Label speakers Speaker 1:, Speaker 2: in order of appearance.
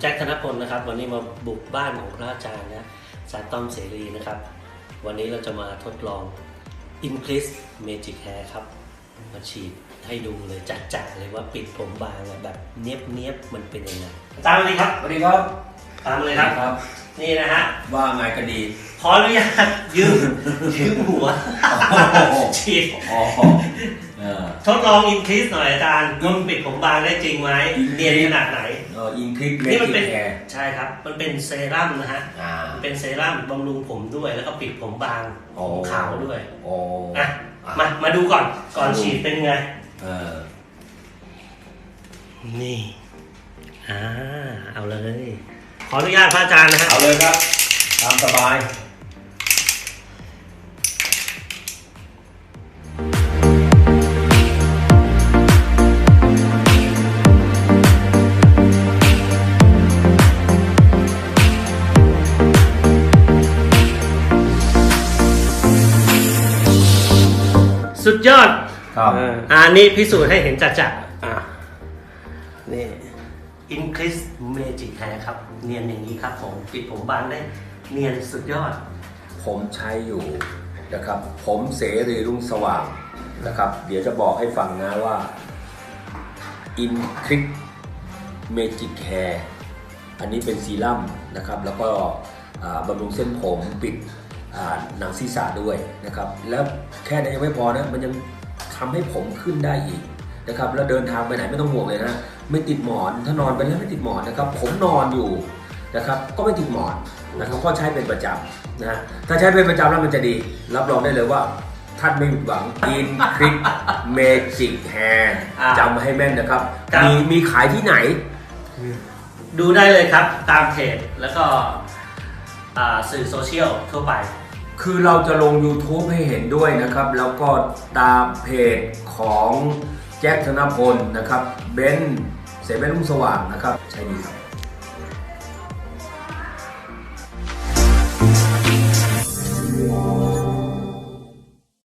Speaker 1: แจ็คธนพลนะครับ วันนี้มาบุกบ้านของพระอาจารย์นะสายต้อมเสรีนะครับ วันนี้เราจะมาทดลอง Increase Magic Hair ครับ มาฉีดให้ดูเลยจัดๆเลยว่าปิดผมบางอะแบบเนียบเนียบๆมันเป็นยังไงอาจารย์สวัสดีครับ
Speaker 2: สวัสดีครับ
Speaker 1: ตามเลยครับ
Speaker 2: ครับ
Speaker 1: นี่นะฮะ
Speaker 2: ว่าไงก็ดี
Speaker 1: ขออนุญาตยืมยืมหัวฉีด
Speaker 2: อ๋อเออ
Speaker 1: ทดลองอินครีสหน่อยอาจารย์ว่ามันปิดผมบางได้จริงไหม
Speaker 2: Increase
Speaker 1: เนียนขนาดไหน
Speaker 2: เอออินคลิปเม
Speaker 1: นี่มัน
Speaker 2: จิ
Speaker 1: เป็น
Speaker 2: แฮร์
Speaker 1: ใช่ครับ มันเป็นเซรั่มนะฮะ
Speaker 2: อ่า
Speaker 1: มันเป็นเซรั่มบำรุงผมด้วย แล้วก็ปิดผมบาง
Speaker 2: อ๋อ
Speaker 1: ผมขาวด้วย
Speaker 2: โอ้
Speaker 1: อะมามาดูก่อนก่อนฉีดเป็นไง
Speaker 2: เออ
Speaker 1: นี่อ่าเอาเลย ขออนุญาตพระอาจารย์นะฮะ
Speaker 2: เอาเลยครับ ตามสบาย
Speaker 1: สุดยอด
Speaker 2: ครับ
Speaker 1: อ่าอันนี้พิสูจน์ให้เห็นจัดๆอะนี่ Increase Magic Hair ครับ เนียนอย่างนี้ครับผมปิดผมบางได้ เนียนสุดยอด
Speaker 2: ผมใช้อยู่นะครับ ผมเสรีรุ่งสว่างนะครับ เดี๋ยวจะบอกให้ฟังนะว่า In c l i c Magic Hair อันนี้เป็นซีรั่มนะครับ แล้วก็อ่าบำรุงเส้นผมปิดอ่า หนังศีรษะด้วยนะครับ แล้วแค่นั้นยังไม่พอนะมันยังทำให้ผมขึ้นได้อีกนะครับแล้วเดินทางไปไหนไม่ต้องห่วงเลยนะไม่ติดหมอนถ้านอนไปแล้วไม่ติดหมอนนะครับ ผมนอนอยู่นะครับก็ไม่ติดหมอนนะครับเพราะใช้เป็นประจำนะถ้าใช้เป็นประจำแล้วมันจะดี รับรองได้เลยว่าท่านไม่ผิดหวัง In c l i c Magic Hair
Speaker 1: อ่า
Speaker 2: จำมาให้แม่นนะครับ
Speaker 1: ครับ
Speaker 2: มีมีขายที่ไหน
Speaker 1: ดูได้เลยครับตามเพจแล้วก็อ่า สื่อโซเชียลทั่วไป
Speaker 2: คือเราจะลง YouTube ให้เห็นด้วยนะครับ แล้วก็ตามเพจของแจ็คธนพลนะครับเบนซ์เสเบนรุ่งสว่างนะครับ ใช่ดีครับ